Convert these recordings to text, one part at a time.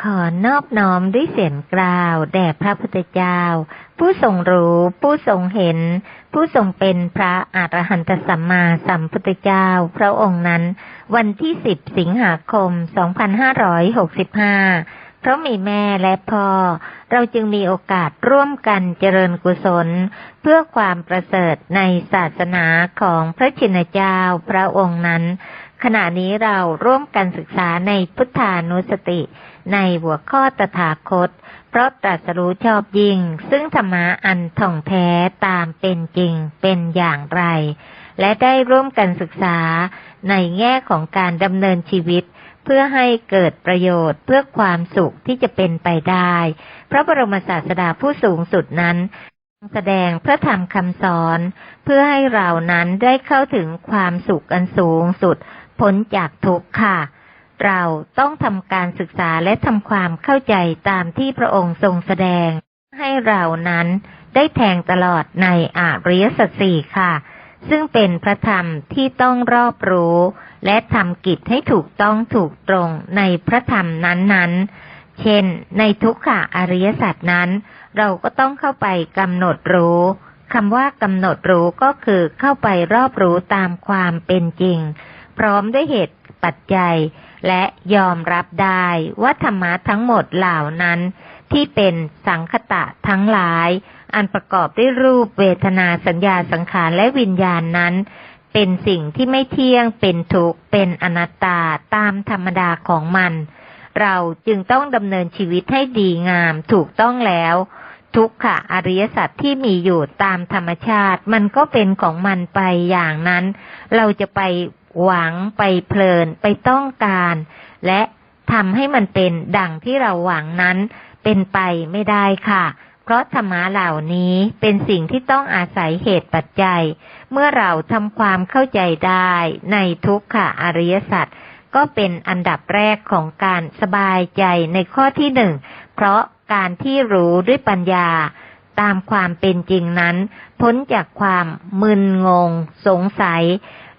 ขอนอบน้อมด้วยเสียงกล่าว แด่พระพุทธเจ้า ผู้ทรงรู้ ผู้ทรงเห็น ผู้ทรงเป็นพระอรหันตสัมมาสัมพุทธเจ้า พระองค์นั้น วันที่สิบสิงหาคม 2565 เพราะมีแม่และพ่อ เราจึงมีโอกาสร่วมกันเจริญกุศล เพื่อความประเสริฐในศาสนาของพระชินเจ้า พระองค์นั้น ขณะนี้เราร่วมกันศึกษาในพุทธานุสติ ในหัวข้อตถาคต เพราะตรัสรู้ชอบยิ่ง ซึ่งธรรมะอันท่องแท้ตามเป็นจริงเป็นอย่างไร และได้ร่วมกันศึกษาในแง่ของการดำเนินชีวิต เพื่อให้เกิดประโยชน์เพื่อความสุขที่จะเป็นไปได้ พระบรมศาสดาผู้สูงสุดนั้นแสดงพระธรรมคำสอน เพื่อให้เรานั้นได้เข้าถึงความสุขอันสูงสุด พ้นจากทุกข์ค่ะ เราต้องทำการศึกษาและทำความเข้าใจตามที่พระองค์ทรงแสดง ให้เรานั้นได้แทงตลอดในอาริยสัจสี่ค่ะ ซึ่งเป็นพระธรรมที่ต้องรอบรู้ และทำกิจให้ถูกต้องถูกตรงในพระธรรมนั้นๆ เช่น ในทุกขะอริยสัจนั้น เราก็ต้องเข้าไปกำหนดรู้คำว่ากำหนดรู้ก็คือเข้าไปรอบรู้ตามความเป็นจริง พร้อมด้วยเหตุ ปัจจัย และยอมรับได้ว่าธรรมะทั้งหมดเหล่านั้น ที่เป็นสังคตะทั้งหลาย อันประกอบด้วยรูปเวทนาสัญญาสังขารและวิญญาณนั้น เป็นสิ่งที่ไม่เที่ยงเป็นทุกข์เป็นอนัตตาตามธรรมดาของมัน เราจึงต้องดำเนินชีวิตให้ดีงามถูกต้องแล้วทุกขะอริยสัจที่มีอยู่ตามธรรมชาติ มันก็เป็นของมันไปอย่างนั้น เราจะไป หวังไปเพลินไปต้องการ และทำให้มันเป็นดังที่เราหวังนั้นเป็นไปไม่ได้ค่ะ เพราะธรรมะเหล่านี้เป็นสิ่งที่ต้องอาศัยเหตุปัจจัย เมื่อเราทำความเข้าใจได้ในทุกขะอริยสัจก็เป็นอันดับแรกของการสบายใจในข้อที่หนึ่ง เพราะการที่รู้ด้วยปัญญา ตามความเป็นจริงนั้น พ้นจากความมึนงง สงสัย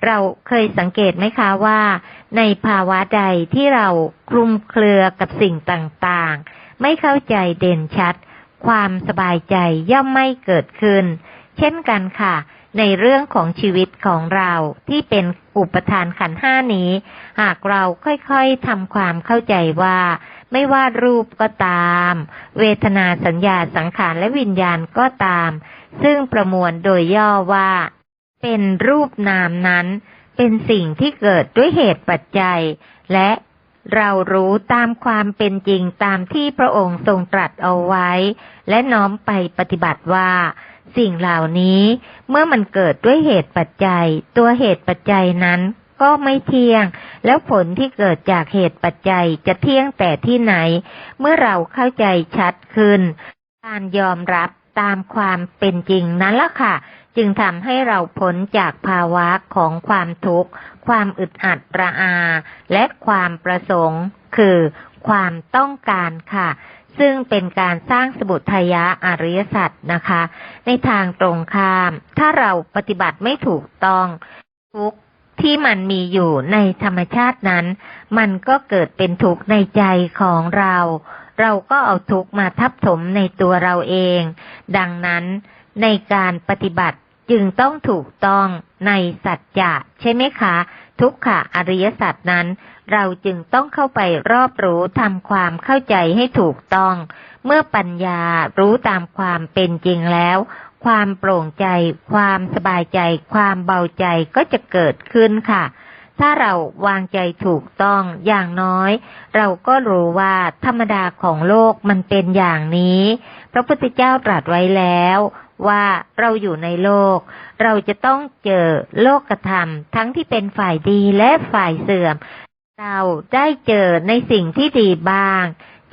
เราเคยสังเกตไหมคะว่า ในภาวะใดที่เราคลุมเครือกับสิ่งต่างๆ ไม่เข้าใจเด่นชัด ความสบายใจย่อมไม่เกิดขึ้น เช่นกันค่ะ ในเรื่องของชีวิตของเราที่เป็นอุปทานขันห้านี้ หากเราค่อยๆทำความเข้าใจว่า ไม่ว่ารูปก็ตาม เวทนาสัญญาสังขารและวิญญาณก็ตามซึ่งประมวลโดยย่อว่า เป็นรูปนามนั้น เป็นสิ่งที่เกิดด้วยเหตุปัจจัย และเรารู้ตามความเป็นจริงตามที่พระองค์ทรงตรัสเอาไว้ และน้อมไปปฏิบัติว่า สิ่งเหล่านี้เมื่อมันเกิดด้วยเหตุปัจจัย ตัวเหตุปัจจัยนั้นก็ไม่เที่ยง แล้วผลที่เกิดจากเหตุปัจจัยจะเที่ยงแต่ที่ไหน เมื่อเราเข้าใจชัดขึ้น การยอมรับ ตามความเป็นจริงนั้นละค่ะ จึงทำให้เราพ้นจากภาวะของความทุกข์ ความอึดอัดระอา และความประสงค์ คือความต้องการค่ะ ซึ่งเป็นการสร้างสมุทัยะอริยสัจนะคะ ในทางตรงข้าม ถ้าเราปฏิบัติไม่ถูกต้อง ทุกที่มันมีอยู่ในธรรมชาตินั้น มันก็เกิดเป็นทุกข์ในใจของเรา เราก็เอาทุกมาทับถมในตัวเราเอง ดังนั้นในการปฏิบัติจึงต้องถูกต้องในสัจจะใช่ไหมคะ ทุกขะอริยสัจนั้น เราจึงต้องเข้าไปรอบรู้ทำความเข้าใจให้ถูกต้อง เมื่อปัญญารู้ตามความเป็นจริงแล้ว ความโปร่งใจ ความสบายใจ ความเบาใจก็จะเกิดขึ้นค่ะ ถ้าเราวางใจถูกต้องอย่างน้อย เราก็รู้ว่าธรรมดาของโลกมันเป็นอย่างนี้ พระพุทธเจ้าตรัสไว้แล้วว่าเราอยู่ในโลก เราจะต้องเจอโลกธรรม ทั้งที่เป็นฝ่ายดีและฝ่ายเสื่อม เราได้เจอในสิ่งที่ดีบ้าง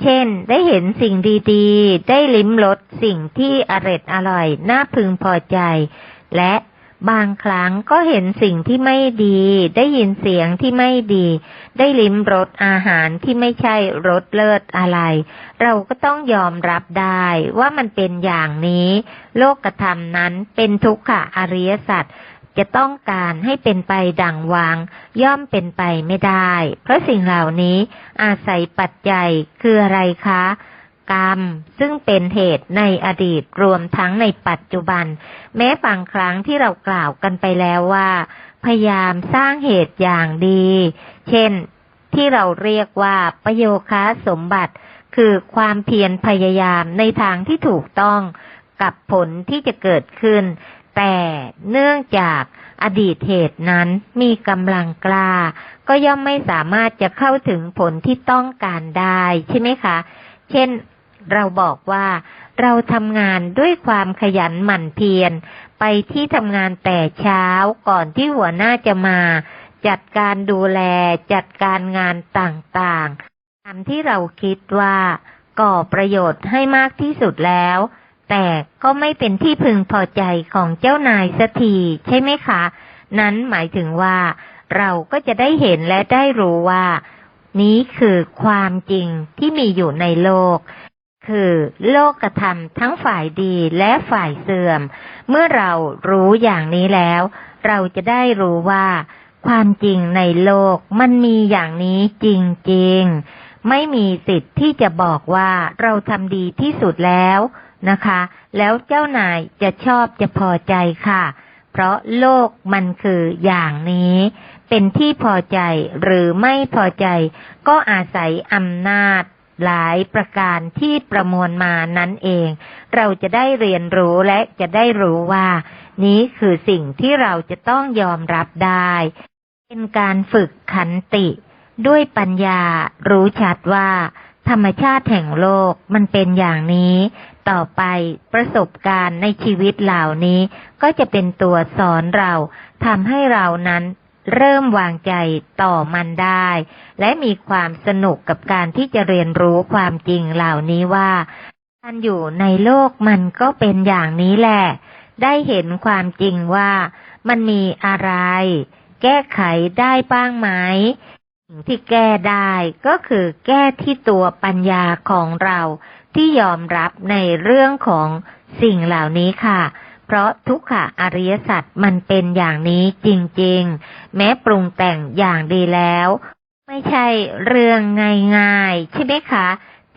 เช่น ได้เห็นสิ่งดีๆ ได้ลิ้มรสสิ่งที่อร็ดอร่อย น่าพึงพอใจ และ บางครั้งก็เห็นสิ่งที่ไม่ดี ได้ยินเสียงที่ไม่ดี ได้ลิ้มรสอาหารที่ไม่ใช่รสเลิศอะไร เราก็ต้องยอมรับได้ว่ามันเป็นอย่างนี้ โลกธรรมนั้นเป็นทุกขะอริยสัจจะต้องการให้เป็นไปดังวาง ย่อมเป็นไปไม่ได้ เพราะสิ่งเหล่านี้อาศัยปัจจัยคืออะไรคะ กรรม ซึ่งเป็นเหตุในอดีตรวมทั้งในปัจจุบัน แม้บางครั้งที่เรากล่าวกันไปแล้วว่า พยายามสร้างเหตุอย่างดี เช่นที่เราเรียกว่าประโยคะสมบัติ คือความเพียรพยายามในทางที่ถูกต้องกับผลที่จะเกิดขึ้น แต่เนื่องจากอดีตเหตุนั้นมีกำลังกล้า ก็ย่อมไม่สามารถจะเข้าถึงผลที่ต้องการได้ใช่ไหมคะ เช่น เราบอกว่าเราทำงานด้วยความขยันหมั่นเพียร ไปที่ทำงานแต่เช้าก่อนที่หัวหน้าจะมา จัดการดูแลจัดการงานต่างๆตามที่เราคิดว่าก่อประโยชน์ให้มากที่สุดแล้ว แต่ก็ไม่เป็นที่พึงพอใจของเจ้านายสักทีใช่ไหมคะ นั้นหมายถึงว่า เราก็จะได้เห็นและได้รู้ว่า นี้คือความจริงที่มีอยู่ในโลก คือโลกกระทำทั้งฝ่ายดีและฝ่ายเสื่อม เมื่อเรารู้อย่างนี้แล้ว เราจะได้รู้ว่า ความจริงในโลกมันมีอย่างนี้จริงๆ ไม่มีสิทธิ์ที่จะบอกว่าเราทำดีที่สุดแล้วนะคะ แล้วเจ้านายจะชอบจะพอใจค่ะ เพราะโลกมันคืออย่างนี้ เป็นที่พอใจหรือไม่พอใจ ก็อาศัยอำนาจ หลายประการที่ประมวลมานั้นเอง เราจะได้เรียนรู้และจะได้รู้ว่า นี้คือสิ่งที่เราจะต้องยอมรับได้ เป็นการฝึกขันติ ด้วยปัญญารู้ชัดว่า ธรรมชาติแห่งโลกมันเป็นอย่างนี้ ต่อไปประสบการณ์ในชีวิตเหล่านี้ ก็จะเป็นตัวสอนเราทำให้เรานั้น เริ่มวางใจต่อมันได้ และมีความสนุกกับการที่จะเรียนรู้ความจริงเหล่านี้ว่าการอยู่ในโลกมันก็เป็นอย่างนี้แหละ ได้เห็นความจริงว่ามันมีอะไร แก้ไขได้บ้างไหมสิ่งที่แก้ได้ก็คือแก้ที่ตัวปัญญาของเราที่ยอมรับในเรื่องของสิ่งเหล่านี้ค่ะ เพราะทุกขะอริยสัจมันเป็นอย่างนี้จริงๆ แม้ปรุงแต่งอย่างดีแล้ว ไม่ใช่เรื่องง่ายๆ ใช่ไหมคะ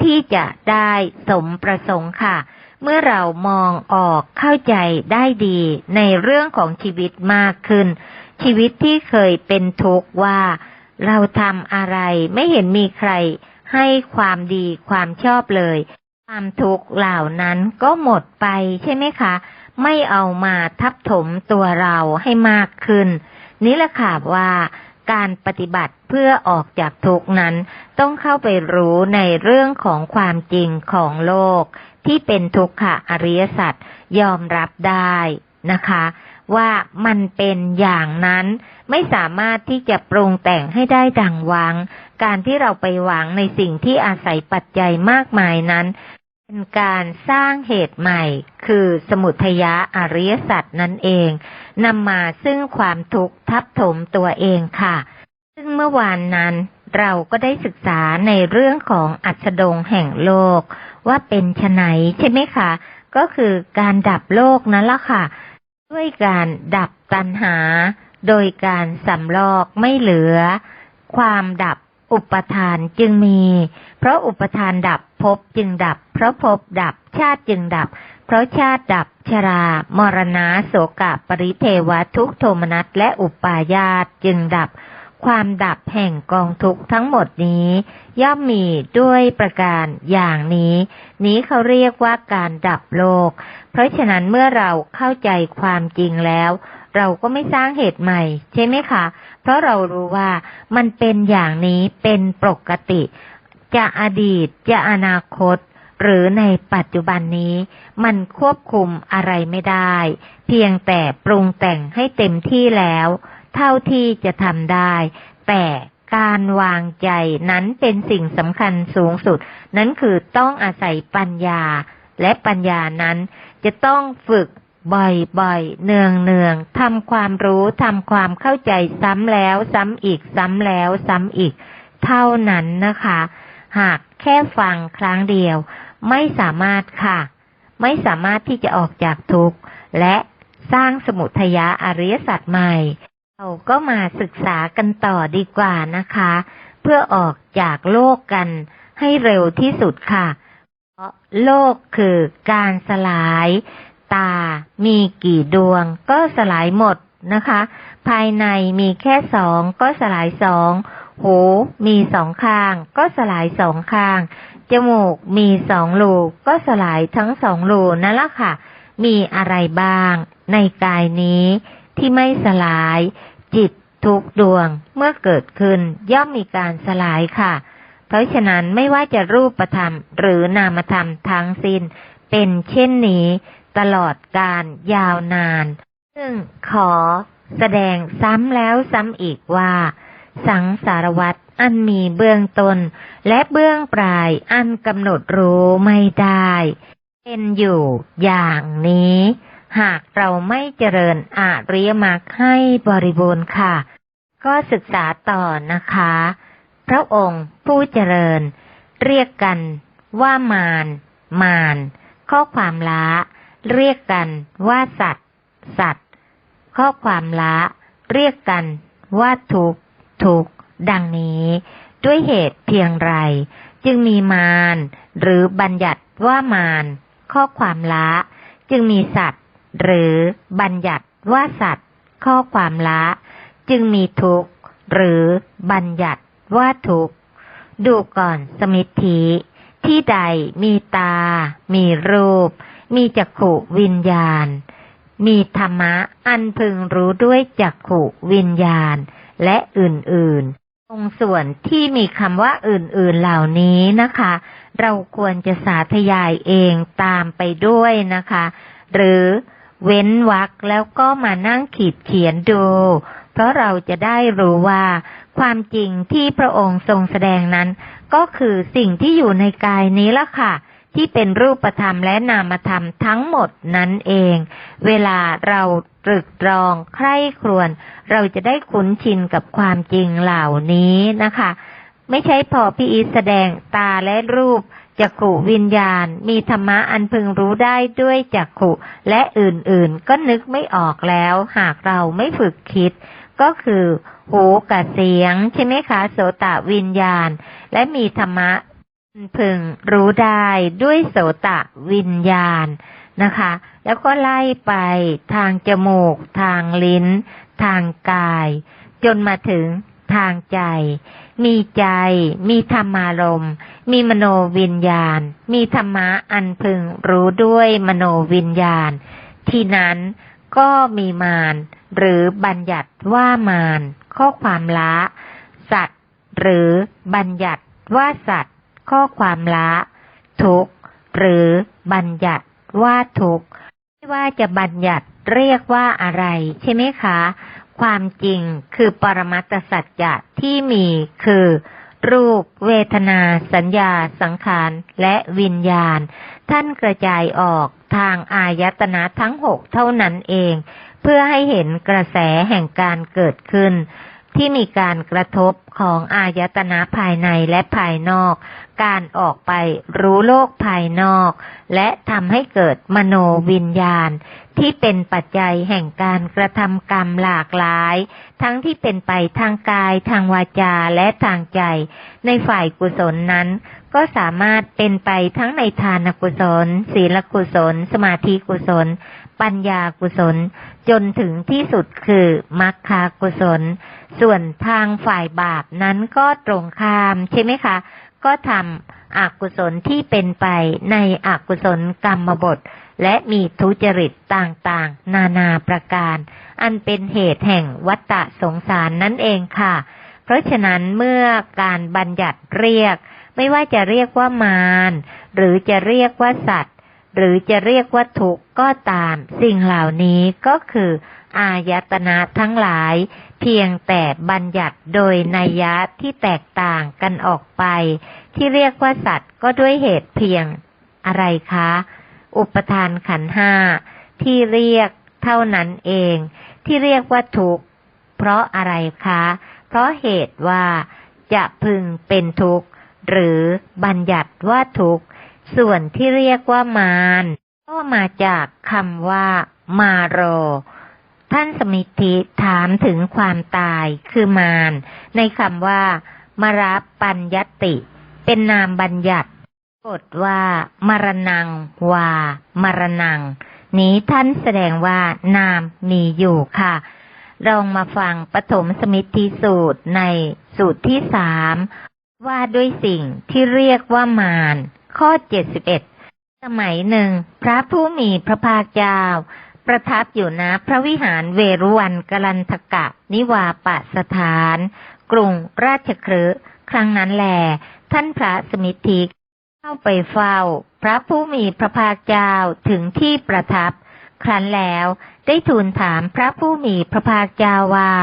ที่จะได้สมประสงค์ค่ะ เมื่อเรามองออกเข้าใจได้ดีในเรื่องของชีวิตมากขึ้น ชีวิตที่เคยเป็นทุกข์ว่า เราทำอะไรไม่เห็นมีใครให้ความดีความชอบเลย ความทุกข์เหล่านั้นก็หมดไปใช่ไหมคะ ไม่เอามาทับถมตัวเราให้มากขึ้น นี่แหละค่ะว่าการปฏิบัติเพื่อออกจากทุกข์นั้น ต้องเข้าไปรู้ในเรื่องของความจริงของโลก ที่เป็นทุกขะอริยสัจยอมรับได้นะคะ ว่ามันเป็นอย่างนั้นไม่สามารถที่จะปรุงแต่งให้ได้ดังหวัง การที่เราไปหวังในสิ่งที่อาศัยปัจจัยมากมายนั้น การสร้างเหตุใหม่ คือสมุทยะอริยสัจนั่นเองนำมาซึ่งความทุกข์ทับถมตัวเองค่ะ ซึ่งเมื่อวานนั้นเราก็ได้ศึกษาในเรื่องของอัจดงแห่งโลก ว่าเป็นไฉนใช่ไหมคะ ก็คือการดับโลกนั่นละค่ะ ด้วยการดับตัณหา โดยการสำลอกไม่เหลือ ความดับอุปทานจึงมี เพราะอุปทานดับภพจึงดับ ราะภพดับชาติจึงดับ เพราะชาติดับชรา มรณะโสกะปริเทวทุกโทมนัสและอุปาญาตจึงดับ ความดับแห่งกองทุกทั้งหมดนี้ ย่อมมีด้วยประการอย่างนี้ นี้เขาเรียกว่าการดับโลก เพราะฉะนั้นเมื่อเราเข้าใจความจริงแล้วเราก็ไม่สร้างเหตุใหม่ ใช่ไหมคะ เพราะเรารู้ว่ามันเป็นอย่างนี้เป็นปกติ จะอดีตจะอนาคต หรือในปัจจุบันนี้มันควบคุมอะไรไม่ได้ เพียงแต่ปรุงแต่งให้เต็มที่แล้ว เท่าที่จะทำได้ แต่การวางใจนั้นเป็นสิ่งสำคัญสูงสุด นั้นคือต้องอาศัยปัญญา และปัญญานั้นจะต้องฝึกบ่อยๆ เนืองๆทำความรู้ทำความเข้าใจซ้ำแล้วซ้ำอีกซ้ำแล้วซ้ำอีก เท่านั้นนะคะ หากแค่ฟังครั้งเดียว ไม่สามารถค่ะ ไม่สามารถที่จะออกจากทุกข์ และสร้างสมุทยาอริยสัจใหม่ เราก็มาศึกษากันต่อดีกว่านะคะ เพื่อออกจากโลกกันให้เร็วที่สุดค่ะ เพราะโลกคือการสลาย ตา มีกี่ดวง ก็สลายหมดนะคะ ภายในมีแค่สองก็สลายสอง หูมีสองข้าง ก็สลายสองข้าง จมูกมีสองรูก็สลายทั้งสองรูนั่นละค่ะ มีอะไรบ้าง ในกายนี้ที่ไม่สลาย จิตทุกดวงเมื่อเกิดขึ้นย่อมมีการสลายค่ะ เพราะฉะนั้นไม่ว่าจะรูปธรรมหรือนามธรรมทั้งสิ้น เป็นเช่นนี้ตลอดการยาวนาน ซึ่งขอแสดงซ้ำแล้วซ้ำอีกว่า สังสารวัตรอันมีเบื้องต้น และเบื้องปลายอันกำหนดรู้ไม่ได้ เป็นอยู่อย่างนี้ หากเราไม่เจริญอาริยมรรคให้บริบูรณ์ค่ะ ก็ศึกษาต่อนะคะ พระองค์ผู้เจริญ เรียกกันว่ามารมารข้อความละ เรียกกันว่าสัตว์ สัตว์ ข้อความละ เรียกกันว่าทุกข์ ทุกข์ ดังนี้ ด้วยเหตุเพียงไร จึงมีมาร หรือบัญญัติว่ามาร ข้อความละ จึงมีสัตว์ หรือบัญญัติว่าสัตว์ ข้อความละ จึงมีทุกข์ หรือบัญญัติว่าทุกข์ ดูก่อนสมิทธิที่ใดมีตา มีรูป มีจักขุวิญญาณ มีธรรมะอันพึงรู้ด้วยจักขุวิญญาณ และอื่นๆ ตรงส่วนที่มีคำว่าอื่นๆเหล่านี้นะคะ เราควรจะสาธยายเองตามไปด้วยนะคะ หรือเว้นวรรคแล้วก็มานั่งขีดเขียนดู เพราะเราจะได้รู้ว่า ความจริงที่พระองค์ทรงแสดงนั้น ก็คือสิ่งที่อยู่ในกายนี้ละค่ะ ที่เป็นรูปธรรมและนามธรรมทั้งหมดนั้นเอง เวลาเราตรึกตรองใคร่ครวญเราจะได้คุ้นชินกับความจริงเหล่านี้นะคะ ไม่ใช่พอพี่อีแสดงตาและรูปจักขุวิญญาณ มีธรรมะอันพึงรู้ได้ด้วยจักขุและอื่นๆ ก็นึกไม่ออกแล้ว หากเราไม่ฝึกคิด ก็คือ หูกับเสียง ใช่ไหมคะ โสตวิญญาณ และมีธรรมะ พึงรู้ได้ด้วยโสตะวิญญาณนะคะ แล้วก็ไล่ไปทางจมูก ทางลิ้น ทางกาย จนมาถึงทางใจ มีใจ มีธรรมารมมีมโนวิญญาณ มีธรรมะอันพึงรู้ด้วยมโนวิญญาณ ที่นั้นก็มีมารหรือบัญญัติว่ามารข้อความละ สัตว์ หรือบัญญัติว่าสัตว์ ข้อความละ ทุกหรือบัญญัติว่าทุกไม่ว่าจะบัญญัติเรียกว่าอะไรใช่ไหมคะ ความจริงคือปรมัตสัจจะที่มีคือ รูป เวทนา สัญญา สังขาร และวิญญาณ ท่านกระจายออกทางอายตนะทั้งหกเท่านั้นเอง เพื่อให้เห็นกระแสแห่งการเกิดขึ้น ที่มีการกระทบของอายตนะภายในและภายนอก การออกไปรู้โลกภายนอก และทำให้เกิดมโนวิญญาณ ที่เป็นปัจจัยแห่งการกระทำกรรมหลากหลาย ทั้งที่เป็นไปทางกายทางวาจาและทางใจ ในฝ่ายกุศลนั้น ก็สามารถเป็นไปทั้งในทานกุศล ศีลกุศล สมาธิกุศล ปัญญากุศล จนถึงที่สุดคือมรรคากุศล ส่วนทางฝ่ายบาปนั้นก็ตรงข้ามใช่ไหมคะ ก็ทำอกุศลที่เป็นไปในอกุศลกรรมบท และมีทุจริตต่างๆ นานาประการ อันเป็นเหตุแห่งวัฏฏะสงสารนั่นเองค่ะ เพราะฉะนั้นเมื่อการบัญญัติเรียก ไม่ว่าจะเรียกว่ามารหรือจะเรียกว่าสัตว์ หรือจะเรียกว่าทุกข์ก็ตาม สิ่งเหล่านี้ก็คือ อายตนะทั้งหลาย พียงแต่บัญญัติโดยนัยยะที่แตกต่างกันออกไป ที่เรียกว่าสัตว์ก็ด้วยเหตุเพียงอะไรคะ อุปทานขันห้าที่เรียกเท่านั้นเอง ที่เรียกว่าทุกข์เพราะอะไรคะ เพราะเหตุว่าจะพึงเป็นทุกข์หรือบัญญัติว่าทุกข์ส่วนที่เรียกว่ามารก็มาจากคำว่า มาโร ท่านสมิทธิถามถึงความตายคือมารในคำว่า มรับปัญญติ เป็นนามบัญญัติบทว่า มรณัง วา มรณัง นี้ท่านแสดงว่านามมีอยู่ค่ะลองมาฟังปฐมสมิทธิสูตรในสูตรที่สามว่าด้วยสิ่งที่เรียกว่ามารข้อเจ็ดสิบเอ็ดสมัยหนึ่ง พระผู้มีพระภาคเจ้า ประทับอยู่ณพระวิหารเวรุวันกลันทกะ นิวาปะสถาน กรุงราชครืครั้งนั้นแหลท่านพระสมิทธิเข้าไปเฝ้า พระผู้มีพระภาคเจ้าถึงที่ประทับ ครั้นแล้วได้ทูลถามพระผู้มีพระภาคเจ้าว่า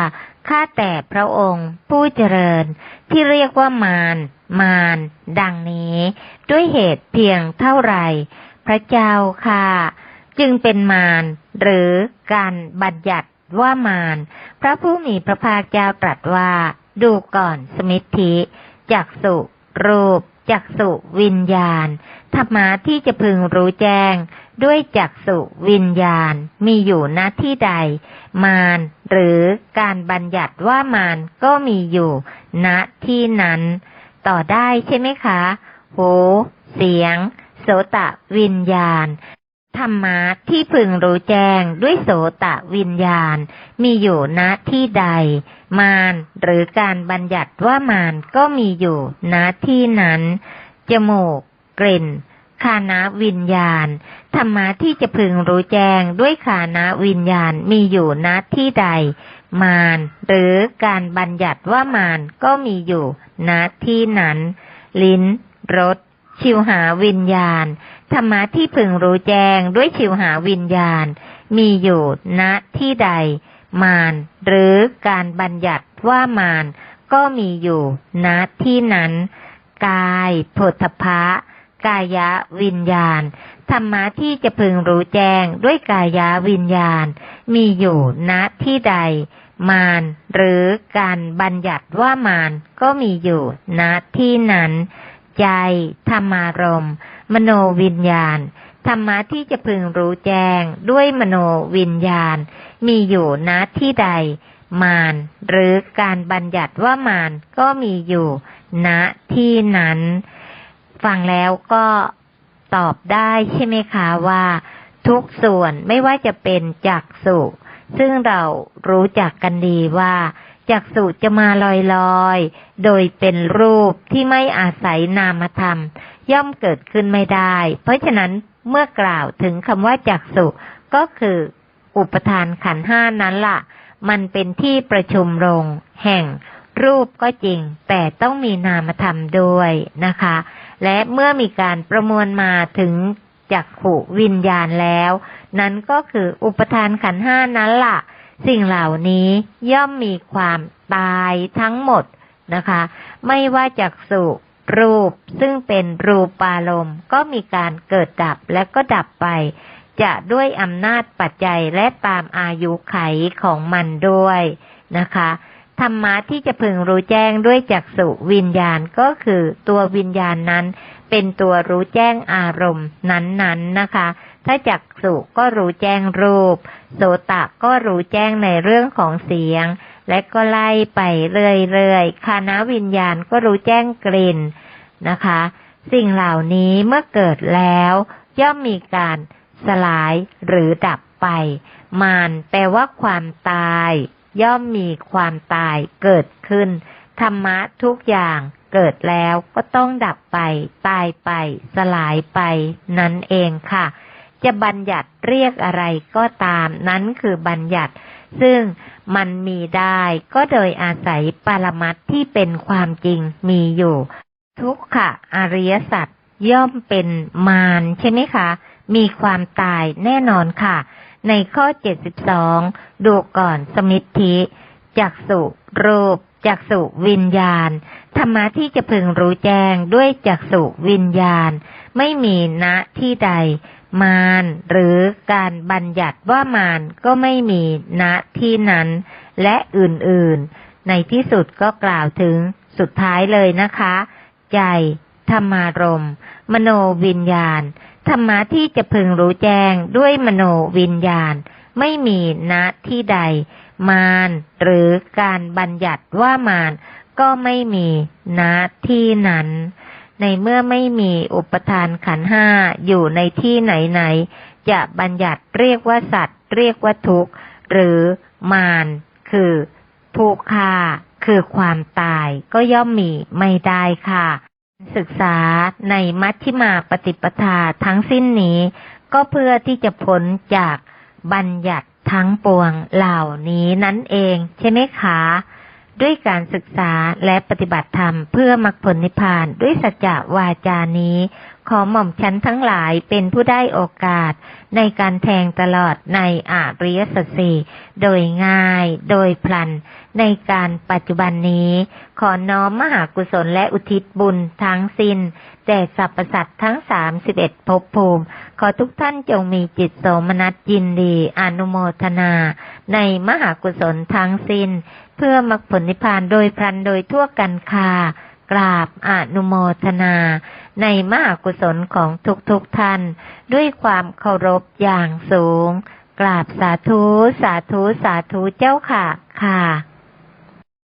ข้าแต่พระองค์ผู้เจริญ ที่เรียกว่ามารมารดังนี้ ด้วยเหตุเพียงเท่าไหร่ พระเจ้าค่ะ จึงเป็นมาร หรือการบัญญัติว่ามารพระผู้มีพระภาคเจ้าตรัสว่า ดูก่อนสมิทธิจักสุรูปจักสุวิญญาณธรรมะที่จะพึงรู้แจ้ง ด้วยจักสุวิญญาณมีอยู่ณที่ใด มารหรือการบัญญัติว่ามารก็มีอยู่ณที่นั้น ต่อได้ใช่ไหมคะหูเสียง โสตะวิญญาณ ธรรมะที่พึงรู้แจ้งด้วยโสตะวิญญาณ มีอยู่ณที่ใด มารหรือการบัญญัติว่ามารก็มีอยู่ณที่นั้น จมูก กลิ่นคานาวิญญาณ ธรรมะที่จะพึงรู้แจ้งด้วยคานาวิญญาณมีอยู่ณที่ใด มารหรือการบัญญัติว่ามารก็มีอยู่ณที่นั้น ลิ้นรสชิวหาวิญญาณ ธรรมะที่พึงรู้แจ้งด้วยชิวหาวิญญาณ มีอยู่ณที่ใด มารหรือการบัญญัติว่ามารก็มีอยู่ณที่นั้น กายโผฏฐะกายะวิญญาณ ธรรมะที่จะพึงรู้แจ้งด้วยกายะวิญญาณ มีอยู่ณที่ใด มารหรือการบัญญัติว่ามารก็มีอยู่ณที่นั้น ใจธรรมารมณ์ มโนวิญญาณ ธรรมะที่จะพึงรู้แจ้งด้วยมโนวิญญาณ มีอยู่ณที่ใด มารหรือการบัญญัติว่ามารก็มีอยู่ณที่นั้น ฟังแล้วก็ตอบได้ใช่ไหมคะว่า ทุกส่วนไม่ว่าจะเป็นจักสุซึ่งเรารู้จักกันดีว่าจักสุจะมาลอยๆ โดยเป็นรูปที่ไม่อาศัยนามธรรม ย่อมเกิดขึ้นไม่ได้ เพราะฉะนั้นเมื่อกล่าวถึงคำว่าจักสุก็คืออุปทานขันห้านั้นละ่ะ มันเป็นที่ประชุมลงแห่งรูปก็จริง แต่ต้องมีนามธรรมด้วยนะคะ และเมื่อมีการประมวลมาถึงจักขุวิญญาณแล้ว นั้นก็คืออุปทานขันห้านั้นละ่ะ สิ่งเหล่านี้ย่อมมีความตายทั้งหมดนะคะ ไม่ว่าจักสุ รูปซึ่งเป็นรูปารมณ์ก็มีการเกิดดับและก็ดับไป จะด้วยอำนาจปัจจัยและตามอายุไขของมันด้วยนะคะธรรมะที่จะพึงรู้แจ้งด้วยจักสุวิญญาณก็คือตัววิญญาณนั้น เป็นตัวรู้แจ้งอารมณ์นั้นๆนนนะคะ ถ้าจักสุก็รู้แจ้งรูป โสตะก็รู้แจ้งในเรื่องของเสียง และก็ไล่ไปเรื่อยๆคานาวิญญาณก็รู้แจ้งกลิ่นนะคะ สิ่งเหล่านี้เมื่อเกิดแล้ว ย่อมมีการสลายหรือดับไป มานแปลว่าความตาย ย่อมมีความตายเกิดขึ้น ธรรมะทุกอย่างเกิดแล้วก็ต้องดับไป ตายไป สลายไป นั่นเองค่ะ จะบัญญัติเรียกอะไรก็ตาม นั้นคือบัญญัติ ซึ่งมันมีได้ก็โดยอาศัยปรมัตที่เป็นความจริงมีอยู่ ทุกขะอริยสัจย่อมเป็นมารใช่ไหมคะ มีความตายแน่นอนค่ะ ในข้อ 72 ดูก่อนสมิทธิจักสุรูปจักสุวิญญาณ ธรรมะที่จะพึงรู้แจ้งด้วยจักสุวิญญาณ ไม่มีณที่ใด มารหรือการบัญญัติว่ามารก็ไม่มีณที่นั้น และอื่นๆ ในที่สุดก็กล่าวถึงสุดท้ายเลยนะคะ ใจ ธรรมารม มโนวิญญาณ ธรรมะที่จะพึงรู้แจ้งด้วยมโนวิญญาณ ไม่มีณที่ใด มารหรือการบัญญัติว่ามารก็ไม่มีณที่นั้น ในเมื่อไม่มีอุปทานขันห้าอยู่ในที่ไหนๆจะบัญญัติเรียกว่าสัตว์ เรียกว่าทุกข์หรือมารคือผูกฆ่าคือความตายก็ย่อมมีไม่ได้ค่ะ ศึกษาในมัชฌิมาปฏิปทาทั้งสิ้นนี้ ก็เพื่อที่จะพ้นจากบัญญัติทั้งปวงเหล่านี้นั่นเอง ใช่ไหมคะ ด้วยการศึกษาและปฏิบัติธรรมเพื่อมรรคผลนิพพานด้วยสัจจะวาจานี้ ขอหม่อมชั้นทั้งหลายเป็นผู้ได้โอกาส ในการแทงตลอดในอาริยสัจสีโดยง่าย โดยพลัน ในการปัจจุบันนี้ ขอน้อมมหากุศลและอุทิศบุญทั้งสิ้นแด่สรรพสัตว์ทั้งสามสิบเอ็ดภพภูมิ ขอทุกท่านจงมีจิตโสมนัสยินดี อนุโมทนา ในมหากุศลทั้งสิ้น เพื่อมรรคผลนิพพานโดยพลันโดยทั่วกันคากราบอนุโมทนา ในมหากุศลของทุกๆทท่าน ด้วยความเคารพอย่างสูง กราบสาธุ สาธุ สาธุเจ้าค่ะค่ะ